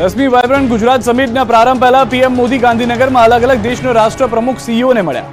દસમી વાયબ્રન્ટ ગુજરાત સમિટના પ્રારંભ પહેલા પીએમ મોદી ગાંધીનગરમાં અલગ અલગ દેશના રાષ્ટ્રપ્રમુખ સીઈઓને મળ્યા.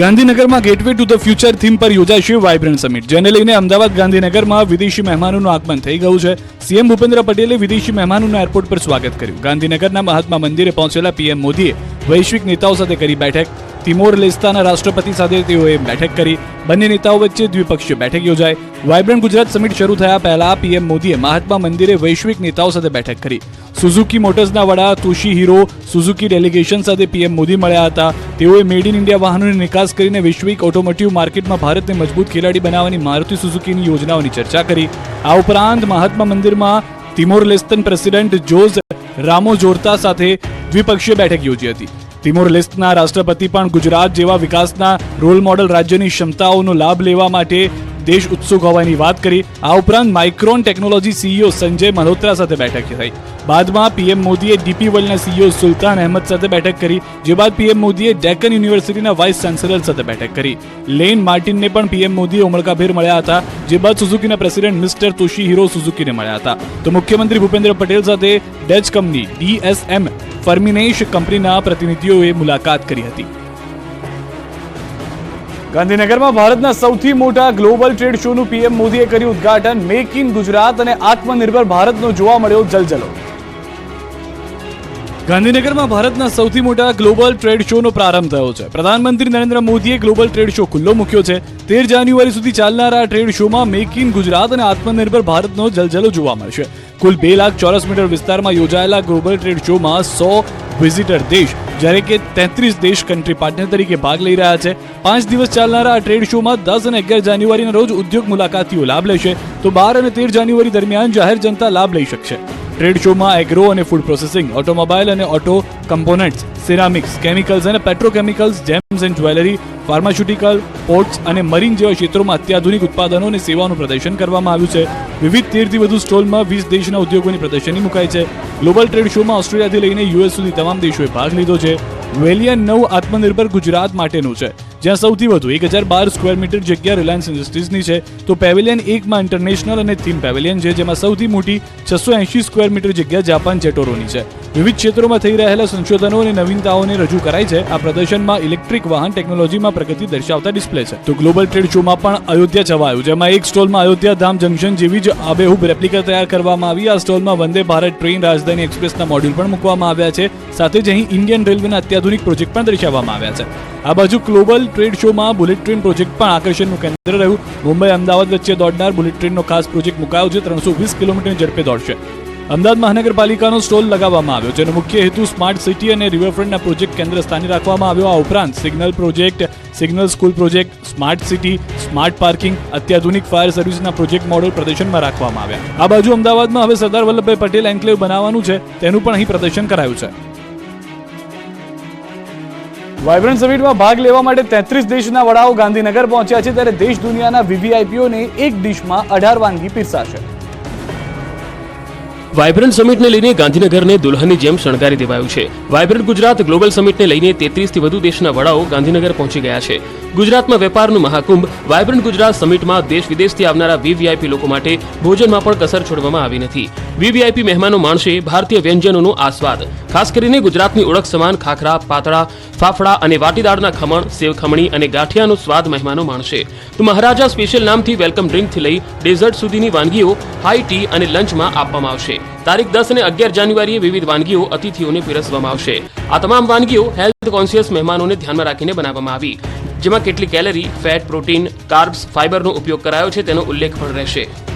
ગાંધીનગરમાં gateway to the future theme પર યોજાશે વાયબ્રન્ટ સમિટ, જેને લઈને અમદાવાદ ગાંધીનગરમાં વિદેશી મહેમાનોનું આગમન થઈ ગયું છે. સીએમ ભૂપેન્દ્ર પટેલે વિદેશી મહેમાનોનું એરપોર્ટ પર સ્વાગત કર્યું. ગાંધીનગરના મહાત્મા મંદિરે પહોંચેલા પીએમ મોદીએ વૈશ્વિક નેતાઓ સાથે કરી બેઠક. તિમોર લેસ્તાના રાષ્ટ્રપતિ સાથે તેઓએ બેઠક કરી. બંને નેતાઓ વચ્ચે દ્વિપક્ષીય બેઠક યોજાઈ. વાયબ્રન્ટ ગુજરાત સમિટ શરૂ થયા પહેલા પીએમ મોદીએ મહાત્મા મંદિરે વૈશ્વિક નેતાઓ સાથે બેઠક કરી. સુઝુકી મોટર્સના વડા તુષી હીરો, સુઝુકી ડેલિગેશન સાથે પીએમ મોદી મળ્યા હતા. તેઓએ મેડ ઇન ઇન્ડિયા વાહનોની નિકાસ કરીને વૈશ્વિક ઓટોમોટિવ માર્કેટમાં ભારતને મજબૂત ખેલાડી બનાવવાની મારુતિ સુઝુકીની યોજનાઓની ચર્ચા કરી. આ ઉપરાંત મહાત્મા મંદિરમાં તિમોર લેસ્તન પ્રેસિડેન્ટ જોઝ રામો જોરતા સાથે દ્વિપક્ષીય બેઠક યોજી હતી. તિમોર લેસ્ટના રાષ્ટ્રપતિ પણ ગુજરાત જેવા વિકાસના રોલ મોડલ રાજ્યની ક્ષમતાઓનો લાભ લેવા માટે દેશ ઉત્સુક હોવાની વાત કરી. આ ઉપરાંત Micron technology CEO Sanjay Malhotra સાથે બેઠક થઈ. બાદમાં પીએમ મોદીએ ડીપી વર્લ્ડના સીઈઓ સુલતાન અહેમદ સાથે બેઠક કરી. જે બાદ પીએમ મોદીએ ડેકન યુનિવર્સિટીના વાઇસ ચાન્સેલર સાથે બેઠક કરી. લેન માર્ટિનને પણ પીએમ મોદીએ ઉમળકાભેર મળ્યા હતા. જે બાદ સુઝુકીના પ્રેસિડેન્ટ મિસ્ટર તુષી હીરો સુઝુકીને મળ્યા હતા. તો મુખ્યમંત્રી ભૂપેન્દ્ર પટેલ સાથે ડચ કંપની ડીએસએમ ફર્મિનેશ કંપનીના પ્રતિનિધિઓએ મુલાકાત કરી હતી. ગાંધીનગરમાં ભારતના સૌથી મોટા ગ્લોબલ ટ્રેડ શોનું પીએમ મોદીએ કર્યું ઉદ્ઘાટન. મેક ઇન ગુજરાત અને આત્મનિર્ભર ભારતનો જોવા મળ્યો જલજલો. ગાંધીનગરમાં ભારતના સૌથી મોટા ગ્લોબલ ટ્રેડ શોનો પ્રારંભ થયો છે. પ્રધાનમંત્રી નરેન્દ્ર મોદીએ ગ્લોબલ ટ્રેડ શો ખુલ્લો મૂક્યો છે. તેર જાન્યુઆરી સુધી ચાલનારા આ ટ્રેડ શોમાં મેક ઇન ગુજરાત અને આત્મનિર્ભર ભારતનો જલજલો જોવા મળશે. કુલ બે લાખ ચોરસ મીટર વિસ્તારમાં યોજાયેલા ગ્લોબલ ટ્રેડ શોમાં સો વિઝિટર દેશ, જ્યારે કે તેત્રીસ દેશ કન્ટ્રી પાર્ટનર તરીકે ભાગ લઈ રહ્યા છે. પાંચ દિવસ ચાલનારા આ ટ્રેડ શોમાં દસ અને અગિયાર જાન્યુઆરીના રોજ ઉદ્યોગ મુલાકાતીઓ લાભ લેશે. તો બાર અને તેર જાન્યુઆરી દરમિયાન જાહેર જનતા લાભ લઈ શકશે. ટ્રેડ શોમાં એગ્રો અને ફૂડ પ્રોસેસિંગ ઓટોમોબાઈલ અને ઓટો કમ્પોનન્ટ્સ સિરામિક્સ કેમિકલ્સ અને petrochemicals gems and jewellery pharmaceutical ports અને મરીન જેવા ક્ષેત્રોમાં અત્યાધુનિક ઉત્પાદનો અને સેવાનું પ્રદર્શન કરવામાં આવ્યું છે. વિવિધ તેરથી વધુ સ્ટોલમાં વીસ દેશના ઉદ્યોગોની પ્રદર્શની મુકાઈ છે. ગ્લોબલ ટ્રેડ શોમાં ઓસ્ટ્રેલિયાથી લઈને યુએસ સુધી તમામ દેશોએ ભાગ લીધો છે. વેલિયન નવ આત્મનિર્ભર ગુજરાત માટેનું છે. જ્યાં સૌથી વધુ એક હજાર બાર સ્ક્વેર મીટર જગ્યા રિલાયન્સ ઇન્ડસ્ટ્રીઝની છે, તો પેવેલિયન એકમાં ઇન્ટરનેશનલ અને થીમ પેવેલિયન છે, જેમાં સૌથી મોટી છસો એંશી સ્ક્વેર મીટર જગ્યા જાપાન જેટોરોની છે. વિવિધ ક્ષેત્રોમાં થઈ રહેલા સંશોધનો અને નવીનતાઓને રજૂ કરાઈ છે. આ પ્રદર્શનમાં ઇલેક્ટ્રિક વાહન ટેકનોલોજીમાં પ્રગતિ દર્શાવતા ડિસ્પ્લે છે. તો ગ્લોબલ ટ્રેડ શોમાં પણ અયોધ્યા છવાયું, જેમાં એક સ્ટોલમાં અયોધ્યા ધામ જંકશન જેવી જ આબેહૂબ રેપ્લિકા તૈયાર કરવામાં આવી. આ સ્ટોલમાં વંદે ભારત ટ્રેન રાજધાની એક્સપ્રેસના મોડ્યુલ પણ મૂકવામાં આવ્યા છે. સાથે જ અહીં ઇન્ડિયન રેલવેના અત્યાધુનિક પ્રોજેક્ટ પણ દર્શાવવામાં આવ્યા છે. આ બાજુ ગ્લોબલ ટ્રેડ શોમાં બુલેટ ટ્રેન પ્રોજેક્ટ પણ આકર્ષણનું કેન્દ્ર રહ્યું. મુંબઈ અમદાવાદ વચ્ચે દોડનાર બુલેટ ટ્રેનનો ખાસ પ્રોજેક્ટ મુકાયો છે. ત્રણસો વીસ કિલોમીટરની ઝડપે દોડશે. અમદાવાદ મહાનગરપાલિકાનો સ્ટોલ લગાવવામાં આવ્યો જેનો મુખ્ય હેતુ સ્માર્ટ સિટી અને રિવરફ્રન્ટના પ્રોજેક્ટ કેન્દ્ર સ્થાને રાખવામાં આવ્યો. આ ઉપરાંત signal project, signal school project, smart city, smart parking, અત્યાધુનિક ફાયર સર્વિસના પ્રોજેક્ટ મોડલ પ્રદર્શનમાં રાખવામાં આવ્યા. આ બાજુ અમદાવાદમાં હવે સરદાર વલ્લભભાઈ પટેલ એન્કલેવ બનાવવાનું છે. તેનું પણ અહીં પ્રદર્શન કરાયું છે. વાયબ્રન્ટ સમિટમાં ભાગ લેવા માટે તેત્રીસ દેશના વડાઓ ગાંધીનગર પહોંચ્યા છે ત્યારે દેશ દુનિયાના વીવીઆઈપીઓને એક ડિશમાં અઢાર વાનગી પીરસાશે. વાયબ્રન્ટ સમિટને લઈને ગાંધીનગરને દુલ્હનની જેમ શણગારી દેવાયું છે. વાયબ્રન્ટ ગુજરાત ગ્લોબલ સમિટને લઈને તેત્રીસથી વધુ દેશના વડાઓ ગાંધીનગર પહોંચી ગયા છે. ગુજરાતમાં વેપારનું મહાકુંભ, વાયબ્રન્ટ ગુજરાત સમિટમાં દેશ વિદેશથી આવનારા વીવીઆઈપી લોકો માટે ભોજનમાં પણ કસર છોડવામાં આવી નથી. વીવીઆઈપી મહેમાનો માણશે ભારતીય વ્યંજનોનો આસ્વાદ. ખાસ કરીને ગુજરાતની ઓળખ સમાન ખાખરા, પાતળા, ફાફડા અને વાટીદાળના ખમણ, સેવ ખમણી અને ગાંઠિયાનો સ્વાદ મહેમાનો માણશે. તો મહારાજા સ્પેશિયલ નામથી વેલકમ ડ્રિંકથી લઈ ડેઝર્ટ સુધીની વાનગીઓ, હાઈ ટી અને લંચમાં આપવામાં આવશે. તારીખ દસ અને અગિયાર જાન્યુઆરીએ વિવિધ વાનગીઓ, અતિથિઓને પીરસવામાં આવશે. આ તમામ વાનગીઓ હેલ્થ કોન્શિયસ મહેમાનોને ધ્યાનમાં રાખીને બનાવવામાં આવી. જેમાં કેટલી કેલરી, ફેટ, પ્રોટીન, કાર્બ્સ, ફાઇબરનો ઉપયોગ કરાયો છે તેનો ઉલ્લેખ પણ રહેશે.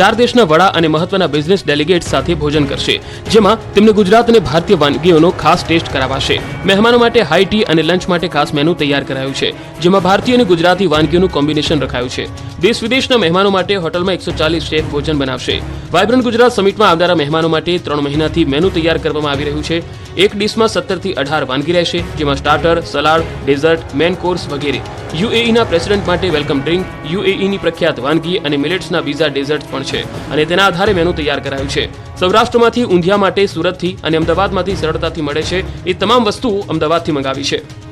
ચાર દેશના વડા અને મહત્વના બિઝનેસ ડેલિગેટ સાથે ભોજન કરશે, જેમાં તેમને ગુજરાત અને ભારતીય વાનગીઓનો ખાસ ટેસ્ટ કરાવાશે. મહેમાનો માટે હાઈ ટી અને લંચ માટે ખાસ મેનુ તૈયાર કરાયું છે, જેમાં ભારતીય અને ગુજરાતી વાનગીઓનું કોમ્બિનેશન રખાયું છે. દેશ વિદેશના મહેમાનો માટે હોટલમાં એકસો ચાલીસ શેફ ભોજન બનાવશે. વાયબ્રન્ટ ગુજરાત સમિટમાં આવનારા મહેમાનો માટે ત્રણ મહિનાથી મેનુ તૈયાર કરવામાં આવી રહ્યું છે. એક ડિશમાં સત્તરથી અઢાર વાનગી રહેશે, જેમાં starter salad dessert main course વગેરે. યુએઈના પ્રેસિડેન્ટ માટે વેલકમ ડ્રિંક, યુએઈની પ્રખ્યાત વાનગી અને મિલેટ્સના બીજા ડેઝર્ટ પણ છે અને તેના આધારે મેનુ તૈયાર કરાયું છે. સૌરાષ્ટ્રમાંથી ઊંધિયા માટે સુરતથી અને અમદાવાદમાંથી સરળતાથી મળે છે એ તમામ વસ્તુઓ અમદાવાદથી મંગાવી છે.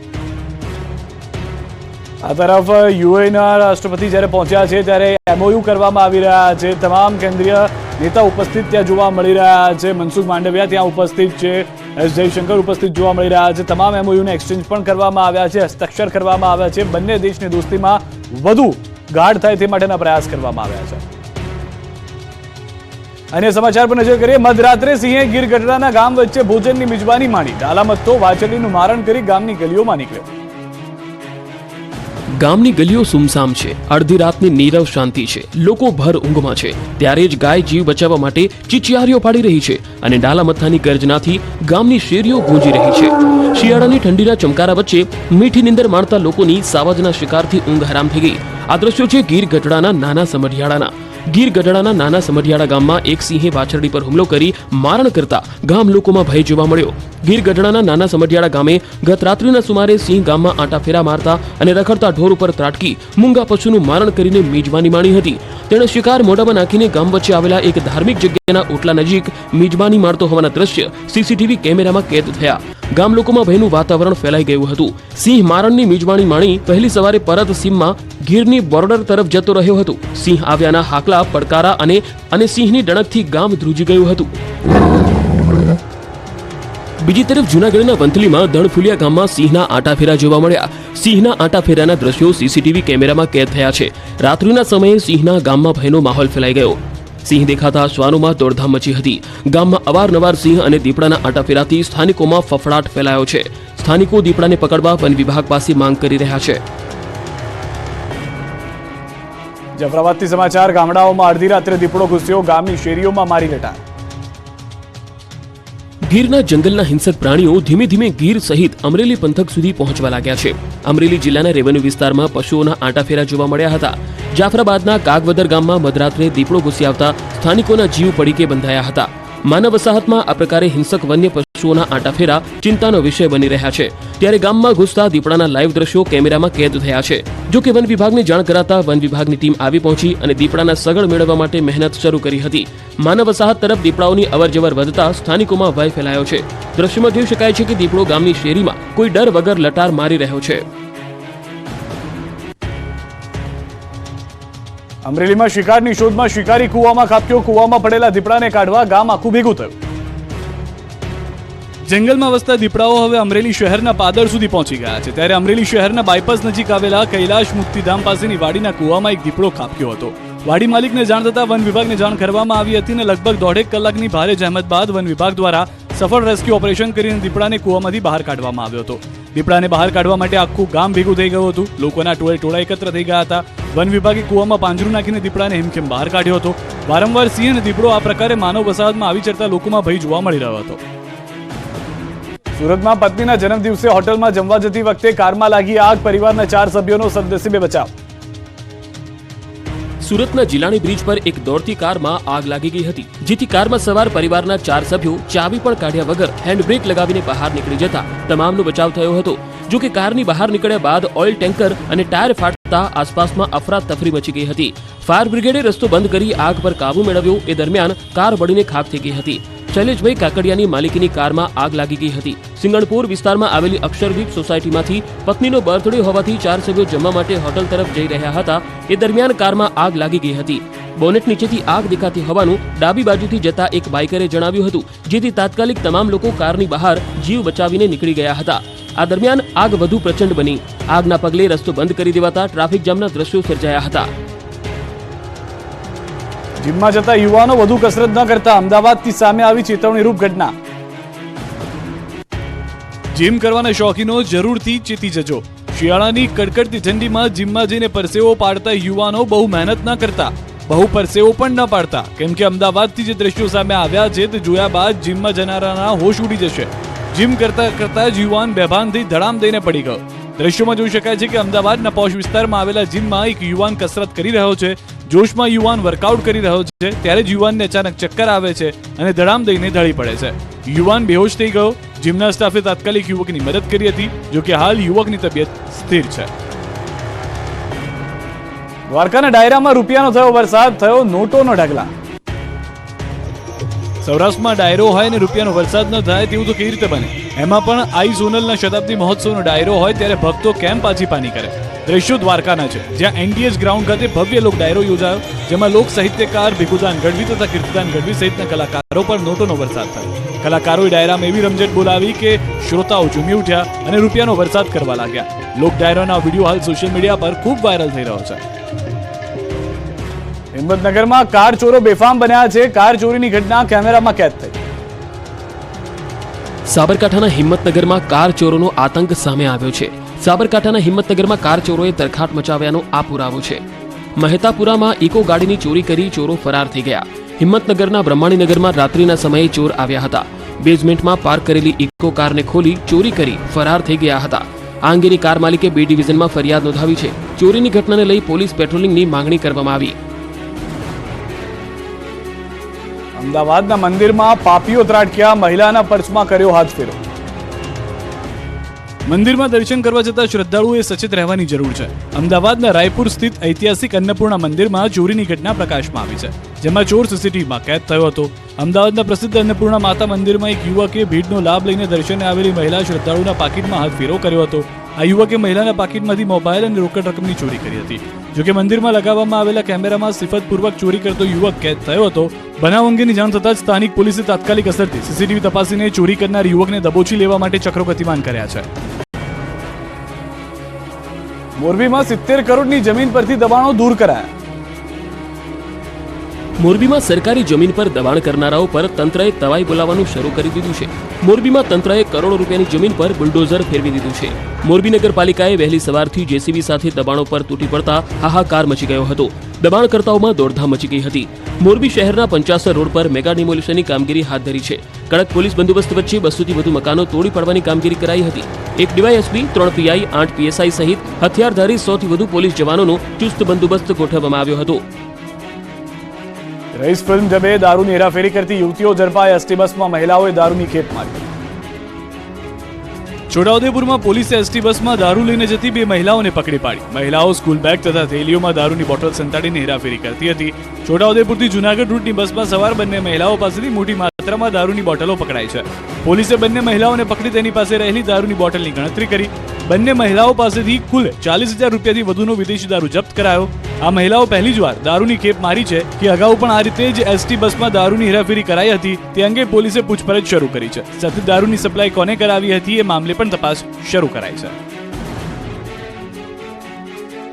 આ તરફ યુએના રાષ્ટ્રપતિ જ્યારે પહોંચ્યા છે, ત્યારે એમઓયુ કરવામાં આવી રહ્યા છે. તમામ કેન્દ્રીય નેતા ઉપસ્થિત ત્યાં જોવા મળી રહ્યા છે. મનસુખ માંડવિયા ત્યાં ઉપસ્થિત છે. એસ જયશંકર ઉપસ્થિત જોવા મળી રહ્યા છે. તમામ એમઓયુને એક્સચેન્જ પણ કરવામાં આવ્યા છે. હસ્તાક્ષર કરવામાં આવ્યા છે. બંને દેશની દોસ્તીમાં વધુ ગાઢ થાય તે માટેના પ્રયાસ કરવામાં આવ્યા છે. અન્ય સમાચાર પર નજર કરીએ. મધરાત્રે સિંહે ગીર ગઢડાના ગામ વચ્ચે ભોજનની મિજબાની માણી ડાલામત્તો વાચલીનું મારણ કરી ગામની ગલીઓમાં નીકળ્યો. ગામની ગલીઓ સુમસામ છે. અડધી રાતની નીરવ શાંતિ છે. લોકો ભર ઊંઘમાં છે. ત્યારે જ ગાય જીવ બચાવવા માટે ચીચિયારીઓ પાડી રહી છે અને ડાલામથાની ગર્જનાથી ગામની શેરીઓ ગુંજી રહી છે. શિયાળાની ઠંડીના ચમકારા વચ્ચે મીઠી નીંદર માણતા લોકોની સાવજના શિકારથી ઊંઘ હરામ થઈ ગઈ. આ દ્રશ્યો છે ગીર ગઢડાના નાના સમઢિયાળાના ગીર ગઢડાના નાના સમઢિયાળા ગામમાં એક સિંહે વાછરડી પર હુમલો કરી મારણ કરતા ગામ લોકોમાં ભય જોવા મળ્યો. ગીર ગઢડાના નાના સમઢિયાળા ગામે ગત રાત્રિના સુમારે સિંહ ગામમાં આંટા ફેરા મારતા અને રખડતા ઢોર ઉપર ત્રાટકી, મૂંગા પશુનું મારણ કરીને મેજવાની માણી હતી. તેણે શિકાર મોઢામાં નાખીને ગામ વચ્ચે આવેલા એક ધાર્મિક જગ્યાના ઓટલા નજીક મિજબાની મારતો હોવાના દ્રશ્ય સીસીટીવી કેમેરામાં કેદ થયા. ગામ લોકોમાં ભયનું વાતાવરણ ફેલાઈ ગયું હતું. સિંહ મારણની મિજવાણી માણી પહેલી સવારે પરત સીમમાં ગીરની બોર્ડર તરફ જતો રહ્યો હતો. સિંહ આવ્યાના હાકલા, પડકારા અને અને સિંહની ડણકથી ગામ ધ્રુજી ગયું હતું. બીજી તરફ જૂનાગઢના વંથલીમાં દણફુલિયા ગામમાં સિંહના આટાફેરા જોવા મળ્યા. સિંહના આટાફેરાના દ્રશ્યો સીસીટીવી કેમેરામાં કેદ થયા છે. રાત્રિના સમયે સિંહના ગામમાં ભયનો માહોલ ફેલાઈ ગયો. સિંહ દેખાતા શ્વાનોમાં દોડધામ મચી હતી. ગામમાં અવારનવાર સિંહ અને દીપડાના આટાફેરાથી સ્થાનિકોમાં ફફડાટ ફેલાયો છે. સ્થાનિકો દીપડાને પકડવા વન વિભાગ પાસે માંગ કરી રહ્યા છે. જફરાબાદથી સમાચાર, ગામડાઓમાં અડધી રાત્રે દીપડો ઘૂસ્યો, ગામની શેરીઓમાં મારી લટાર. ગીરના જંગલના હિંસક પ્રાણીઓ ધીમે ધીમે ગીર સહિત અમરેલી પંથક સુધી પહોંચવા લાગ્યા છે. અમરેલી જિલ્લાના રેવન્યુ વિસ્તારમાં પશુઓના આંટાફેરા જોવા મળ્યા હતા. જાફરાબાદના કાગવદર ગામમાં મધરાત્રે દીપડો ઘૂસી આવતા સ્થાનિકોના જીવ પડીકે બંધાયા હતા. માનવ વસાહતમાં આ પ્રકારે હિંસક વન્ય પશુઓના આટાફેરા ચિંતાનો વિષય બની રહ્યા છે. ત્યારે ગામમાં ઘૂસતા દીપડાના લાઈવ દ્રશ્યો કેમેરામાં કેદ થયા છે. જો કે વન વિભાગને જાણ કરાતા વન વિભાગની ટીમ આવી પહોંચી અને દીપડાના સગળ મેળવવા માટે મહેનત શરૂ કરી હતી. માનવ વસાહત તરફ દીપડાઓની અવરજવર વધતા સ્થાનિકોમાં ભય ફેલાયો છે. દ્રશ્યમાં જોઈ શકાય છે કે દીપડો ગામની શેરીમાં કોઈ ડર વગર લટાર મારી રહ્યો છે. અમરેલીમાં શિકારની શોધમાં શિકારી કૂવામાં ખાબક્યો, કૂવામાં પડેલા દીપડાને કાઢવા ગામ આખું ભેગું થયું. જંગલમાં વસતા દીપડાઓ હવે અમરેલી શહેરના પાદર સુધી પહોંચી ગયા છે. ત્યારે અમરેલી શહેરના બાયપાસ નજીક આવેલા કૈલાશ મુક્તિધામ પાસેની વાડીના કૂવામાં એક દીપડો ખાબક્યો હતો. વાડી માલિકને જાણ થતા વન વિભાગને જાણ કરવામાં આવી હતી અને લગભગ દોઢેક કલાકની ભારે જહેમત બાદ વન વિભાગ દ્વારા સફળ રેસ્ક્યુ ઓપરેશન કરીને દીપડાને કૂવામાંથી બહાર કાઢવામાં આવ્યો હતો. દીપડાને બહાર કાઢવા માટે આખું ગામ ભેગું થઈ ગયું હતું. લોકોના ટોળે ટોળા એકત્ર થઈ ગયા હતા. વન વિભાગે કૂવામાં પાંજરું નાખીને દીપડાને હિમખેમ બહાર કાઢ્યો હતો. વારંવાર સિંહ અને દીપડો આ પ્રકારે માનવ વસાહતમાં આવી ચડતા લોકોમાં ભય જોવા મળી રહ્યો હતો. સુરતમાં પત્નીના જન્મદિવસે હોટલમાં જમવા જતી વખતે કારમાં લાગી આગ, પરિવારના ચાર સભ્યોનો સદનસીબે બચાવ. સુરતના જિલ્લાની બ્રિજ પર એક દોડતી કારમાં આગ લાગી ગઈ હતી, જેથી કારમાં સવાર પરિવારના ચાર સભ્યો ચાવી પણ કાઢ્યા વગર હેન્ડબ્રેક લગાવીને બહાર નીકળી જતા તમામનો બચાવ થયો હતો. જો કે કારની બહાર નીકળ્યા બાદ ઓઇલ ટેન્કર અને ટાયર ફાટતા આસપાસમાં અફરાતફરી મચી ગઈ હતી. ફાયર બ્રિગેડે રસ્તો બંધ કરી આગ પર કાબુ મેળવ્યો, એ દરમિયાન કાર બળીને ખાક થઈ ગઈ હતી. શૈલેષભાઈ કાકડિયાની માલિકીની કારમાં આગ લાગી ગઈ હતી. સિંગણપુર વિસ્તારમાં આવેલી અક્ષરદીપ સોસાયટીમાંથી પત્નીનો બર્થડે હોવાથી ચાર સભ્યો જમવા માટે હોટલ તરફ જઈ રહ્યા હતા. એ દરમિયાન કારમાં આગ લાગી ગઈ હતી. બોનેટ નીચેથી આગ દેખાતી હોવાનું ડાબી બાજુથી જતા એક બાઇકરે જણાવ્યું હતું, જેથી તાત્કાલિક તમામ લોકો કારની બહાર જીવ બચાવીને નીકળી ગયા હતા. આ દરમિયાન આગ વધુ પ્રચંડ બની. આગના પગલે રસ્તો બંધ કરી દેવાતા ટ્રાફિક જામના દ્રશ્યો સર્જાયા હતા. જીમમાં જતા યુવાનો વધુ કસરત ન કરતા અમદાવાદથી સામે આવી ચેતવણીરૂપ ઘટના. જીમ કરવાના શોખીનો જરૂરથી ચેતી જજો. શિયાળાની કડકડતી ઠંડીમાં જીમમાં જઈને પરસેવો પાડતા યુવાનો બહુ મહેનત ન કરતા. બહુ પરસેવો પણ ન પાડતા. કેમ કે અમદાવાદથી જે દ્રશ્યો સામે આવ્યા છે તે જોયા બાદ જીમમાં જનારાના હોશ ઉડી જશે. જીમ કરતા કરતા જ યુવાન બેભાન થઈ ધડામ દઈને પડી ગયો. દ્રશ્યોમાં જોઈ શકાય છે કે અમદાવાદના પોશ વિસ્તારમાં આવેલા જીમમાં એક યુવાન કસરત કરી રહ્યો છે. જોશમાં યુવાન વર્કઆઉટ કરી રહ્યો છે, ત્યારે જ યુવાનને અચાનક ચક્કર આવે છે અને ધડામ દઈને ઢળી પડે છે. યુવાન બેહોશ થઈ ગયો. જીમના સ્ટાફે તાત્કાલિક યુવકની મદદ કરી હતી જોકે હાલ યુવકની તબિયત સ્થિર છે. દ્વારકાના ડાયરામાં રૂપિયાનો થયો વરસાદ, થયો નોટોનો ઢગલા. સૌરાષ્ટ્રમાં ડાયરો હોય અને રૂપિયાનો વરસાદ ન થાય તેવું તો કેવી રીતે બને? એમાં પણ આઈ સોનલના શતાબ્દી મહોત્સવનો ડાયરો હોય, ત્યારે ભક્તો કેમ પાછી પાની કરે? દ્રશ્યો દ્વારકાના છે, જ્યાં એનડીએસ ગ્રાઉન્ડ ખાતે ભવ્ય લોક ડાયરો યોજાયો, જેમાં લોક સાહિત્યકાર ભીખુદાન ગઢવી તથા કીર્તિદાન ગઢવી સહિતના કલાકારો પર નોટોનો વરસાદ થયો. કલાકારોએ ડાયરામાં એવી રમઝટ બોલાવી કે શ્રોતાઓ ઝૂમી ઉઠ્યા અને રૂપિયાનો વરસાદ કરવા લાગ્યા. લોક ડાયરોના વીડિયો હાલ સોશિયલ મીડિયા પર ખૂબ વાયરલ થઈ રહ્યો છે. હિંમતનગરમાં કાર ચોરો બેફામ બન્યા છે, કાર ચોરીની ઘટના કેમેરામાં કેદ થઈ. સાબરકાંઠાના હિંમતનગરમાં કાર ચોરોનો આતંક સામે આવ્યો છે. સાબરકાંઠાના હિંમતનગરમાં કાર ચોરોએ તરખાટ મચાવ્યાનો આ પુરાવો છે. મહેતાપુરામાં ઇકો ગાડીની ચોરી કરી ચોરો ફરાર થઈ ગયા. હિંમતનગરના બ્રહ્માણીનગરમાં રાત્રિના સમયે ચોર આવ્યા હતા. બેઝમેન્ટમાં પાર્ક કરેલી ઇકો કારને ખોલી ચોરી કરી ફરાર થઈ ગયા હતા. આ અંગેની કાર માલિકે બે ડિવિઝનમાં ફરિયાદ નોંધાવી છે. ચોરીની ઘટનાને લઈ પોલીસ પેટ્રોલિંગની માંગણી કરવામાં આવી. અમદાવાદના મંદિરમાં પાપીઓ ત્રાટક્યા, મહિલાના પર્સમાં કર્યો હાથ ફેરો મંદિરમાં દર્શન કરવા જતા શ્રદ્ધાળુઓએ સચેત રહેવાની જરૂર છે. અમદાવાદના રાયપુર સ્થિત ઐતિહાસિક અન્નપૂર્ણા મંદિરમાં ચોરીની ઘટના પ્રકાશમાં આવી છે. જેમાં ચોર સીસીટીવીમાં કેદ થયો હતો. અમદાવાદના પ્રસિદ્ધ અન્નપૂર્ણા માતા મંદિરમાં એક યુવકે ભીડનો લાભ લઈને દર્શને આવેલી મહિલા શ્રદ્ધાળુના પાકીટમાં હાથ ફેરો કર્યો હતો. આ યુવકે મહિલાના પાકીટમાંથી મોબાઈલ અને રોકડ રકમની ચોરી કરી હતી. જોકે મંદિરમાં લગાવવામાં આવેલા કેમેરામાં સિફતપૂર્વક ચોરી કરતો યુવક કેદ થયો હતો. બનાવ અંગેની જાણ થતાં જ સ્થાનિક પોલીસે તાત્કાલિક અસરથી સીસીટીવી તપાસીને ચોરી કરનાર યુવકને દબોચી લેવા માટે ચક્રો ગતિમાન કર્યા છે. મોરબીમાં સિત્તેર કરોડની જમીન પરથી દબાણો દૂર કરાયા. મોરબીમાં સરકારી જમીન પર દબાણ કરનારાઓ પર તંત્રએ તવાઈ બોલાવવાનું શરૂ કરી દીધું છે. મોરબીમાં તંત્રએ કરોડો રૂપિયાની જમીન પર બુલડોઝર ફેરવી દીધું છે. મોરબી નગરપાલિકાએ વહેલી સવારથી જેસીબી સાથે દબાણો પર તૂટી પડતા હાહાકાર મચી ગયો હતો. દબાણકર્તાઓમાં દોડધામ મચી ગઈ હતી. મોરબી શહેરના પંચાસર રોડ પર મેગા ડિમોલિશનની કામગીરી હાથ ધરી છે. કડક પોલીસ બંદોબસ્ત વચ્ચે બસોથી વધુ મકાનો તોડી પાડવાની કામગીરી કરાઈ હતી. એક ડીવાયએસપી, ત્રણ પીઆઈ, આઠ પીએસઆઈ સહિત હથિયારધારી સોથી વધુ પોલીસ જવાનોનો ચુસ્ત બંદોબસ્ત ગોઠવવામાં આવ્યો હતો. રઈસ ફિલ્મ જબે દારૂની હેરાફેરી કરતી યુવતીઓ ઝડપાઈ એસટી બસમાં મહિલાઓએ દારૂની ખેપ મારી છોટાઉદેપુરમાં પોલીસે એસટી બસમાં દારૂ લઈને જતી બે મહિલાઓને પકડી પાડી મહિલાઓ સ્કૂલ બેગ તથા થેલીઓમાં દારૂની બોટલ સંતાડીને હેરાફેરી કરતી હતી છોટાઉદેપુરથી જુનાગઢ રૂટની બસમાં સવાર બંને મહિલાઓ પાસેથી મોટી માત્રામાં દારૂની બોટલો પકડાઈ છે. પોલીસે બંને મહિલાઓને પકડી તેની પાસે રહેલી દારૂની બોટલની ગણતરી કરી. બંને મહિલાઓ પાસેથી કુલ ચાલીસ હજાર રૂપિયાથી વધુનો વિદેશી દારૂ જપ્ત કરાયો. આ મહિલાઓ પહેલી જ વાર દારૂની ખેપ મારી છે કે અગાઉ પણ આ રીતે જ એસટી બસમાં દારૂની હેરાફેરી કરાઈ હતી, તે અંગે પોલીસે પૂછપરછ શરૂ કરી છે. સાથે દારૂની સપ્લાય કોને કરાવી હતી એ મામલે પણ તપાસ શરૂ કરાઈ છે.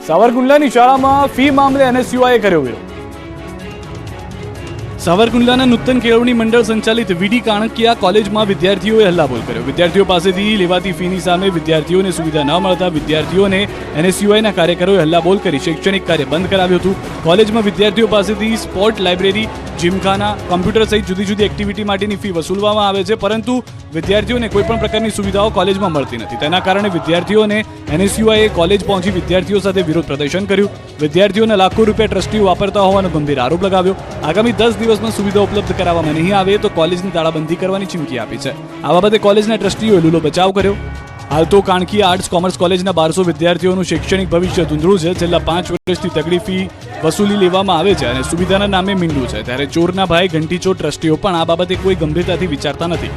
સાવરકુંડલાની શાળામાં ફી મામલે એનએસયુઆઈએ કર્યો વિરોધ. સાવરકુંડલાના નૂતન કેળવણી મંડળ સંચાલિત વીડી કાણકિયા કોલેજમાં વિદ્યાર્થીઓએ હલ્લાબોલ કર્યો. વિદ્યાર્થીઓ પાસેથી લેવાતી ફીની સામે વિદ્યાર્થીઓને સુવિધા ન મળતા વિદ્યાર્થીઓને એનએસયુઆઈના કાર્યકરોએ હલ્લાબોલ કરી. શૈક્ષણિક કાર્ય બંધ કરાવ્યું હતું. કોલેજમાં વિદ્યાર્થીઓ પાસેથી સ્પોર્ટ લાઇબ્રેરી જીમખાના કમ્પ્યુટર સહિત જુદી જુદી એક્ટિવિટી માટેની ફી વસૂલવામાં આવે છે, પરંતુ વિદ્યાર્થીઓને કોઈ પણ પ્રકારની સુવિધાઓ કોલેજમાં મળતી નથી. તેના કારણે વિદ્યાર્થીઓને એનએસયુઆઈએ કોલેજ પહોંચી વિદ્યાર્થીઓ સાથે વિરોધ પ્રદર્શન કર્યું. વિદ્યાર્થીઓને લાખો રૂપિયા ટ્રસ્ટીઓ વાપરતા હોવાનો ગંભીર આરોપ લગાવ્યો. આગામી દસ દિવસમાં સુવિધા ઉપલબ્ધ કરાવવામાં નહીં આવે તો કોલેજની તાળાબંધી કરવાની ચીમકી આપી છે. આ બાબતે કોલેજના ટ્રસ્ટીઓએ લૂલો બચાવ કર્યો. હાલ તો કાણકી આર્ટ્સ કોમર્સ કોલેજના બારસો વિદ્યાર્થીઓનું શૈક્ષણિક ભવિષ્ય ધૂંધળું છે. છેલ્લા પાંચ વર્ષથી તગડી ફી વસૂલી લેવામાં આવે છે અને સુવિધાના નામે મીંડું છે. ત્યારે ચોરના ભાઈ ઘંટીચોર ટ્રસ્ટીઓ પણ આ બાબતે કોઈ ગંભીરતાથી વિચારતા નથી.